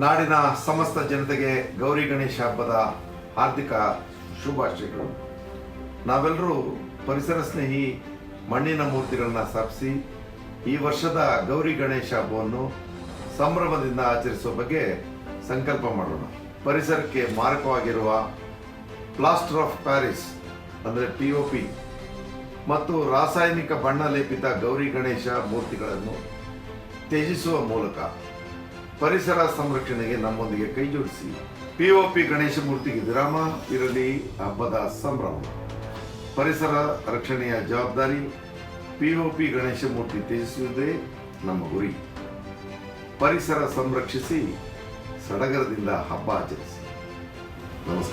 ನಾಡಿನ ಸಮಸ್ತ ಜನತೆಗೆ ಗೌರಿ ಗಣೇಶ ಹಬ್ಬದ ಹಾರ್ದಿಕ ಶುಭಾಶಯಗಳು. ನಾವೆಲ್ಲರೂ ಪರಿಸರ ಸ್ನೇಹಿ ಮಣ್ಣಿನ ಮೂರ್ತಿಗಳನ್ನ ಸ್ಥಾಪಿಸಿ ಈ ವರ್ಷದ ಗೌರಿ ಗಣೇಶ ಹಬ್ಬವನ್ನು ಸಂಭ್ರಮದಿಂದ ಆಚರಿಸುವ ಬಗ್ಗೆ ಸಂಕಲ್ಪ ಮಾಡೋಣ. ಪರಿಸರಕ್ಕೆ ಮಾರಕವಾಗಿರುವ ಪ್ಲಾಸ್ಟರ್ ಆಫ್ ಪ್ಯಾರಿಸ್ ಅಂದರೆ ಪಿ ಒ ಪಿ ಮತ್ತು ರಾಸಾಯನಿಕ ಬಣ್ಣ ಲೇಪಿತ ಗೌರಿ ಗಣೇಶ ಮೂರ್ತಿಗಳನ್ನು ತ್ಯಜಿಸುವ ಮೂಲಕ ಪರಿಸರ ಸಂರಕ್ಷಣೆಗೆ ನಮ್ಮೊಂದಿಗೆ ಕೈ ಜೋಡಿಸಿ. ಪಿಒಪಿ ಗಣೇಶ ಮೂರ್ತಿಗೆ ವಿರಾಮ ಇರಲಿ ಹಬ್ಬದ ಸಂಭ್ರಮ. ಪರಿಸರ ರಕ್ಷಣೆಯ ಜವಾಬ್ದಾರಿ ಪಿಒಪಿ ಗಣೇಶ ಮೂರ್ತಿ ತ್ಯಜಿಸುವುದೇ ನಮ್ಮ ಗುರಿ. ಪರಿಸರ ಸಂರಕ್ಷಿಸಿ, ಸಡಗರದಿಂದ ಹಬ್ಬ ಆಚರಿಸಿ. ನಮಸ್ಕಾರ.